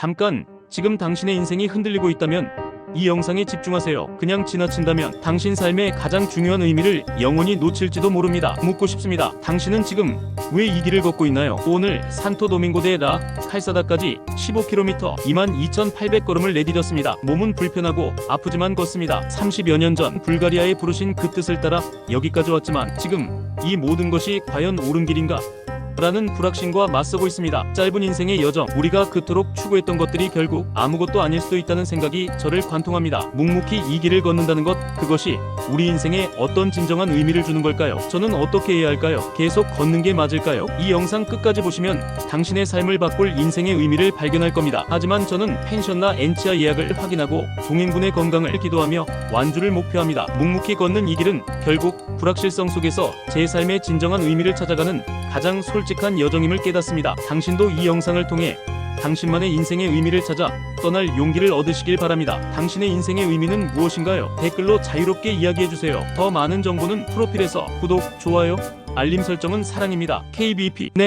잠깐, 지금 당신의 인생이 흔들리고 있다면 이 영상에 집중하세요. 그냥 지나친다면 당신 삶의 가장 중요한 의미를 영원히 놓칠지도 모릅니다. 묻고 싶습니다. 당신은 지금 왜 이 길을 걷고 있나요? 오늘 산토 도밍고대 라 칼사다까지 15km 22,800걸음을 내디뎠습니다. 몸은 불편하고 아프지만 걷습니다. 30여 년 전 불가리아에 부르신 그 뜻을 따라 여기까지 왔지만 지금 이 모든 것이 과연 옳은 길인가? 라는 불확신과 맞서고 있습니다. 짧은 인생의 여정, 우리가 그토록 추구했던 것들이 결국 아무것도 아닐 수도 있다는 생각이 저를 관통합니다. 묵묵히 이 길을 걷는다는 것, 그것이 우리 인생에 어떤 진정한 의미를 주는 걸까요? 저는 어떻게 해야 할까요? 계속 걷는 게 맞을까요? 이 영상 끝까지 보시면 당신의 삶을 바꿀 인생의 의미를 발견할 겁니다. 하지만 저는 펜션나 엔치아 예약을 확인하고 동행군의 건강을 기도하며 완주를 목표합니다. 묵묵히 걷는 이 길은 결국 불확실성 속에서 제 삶의 진정한 의미를 찾아가는 가장 솔직한 여정임을 깨닫습니다. 당신도 이 영상을 통해 당신만의 인생의 의미를 찾아 떠날 용기를 얻으시길 바랍니다. 당신의 인생의 의미는 무엇인가요? 댓글로 자유롭게 이야기해주세요. 더 많은 정보는 프로필에서 구독, 좋아요, 알림 설정은 사랑입니다. KBP 네.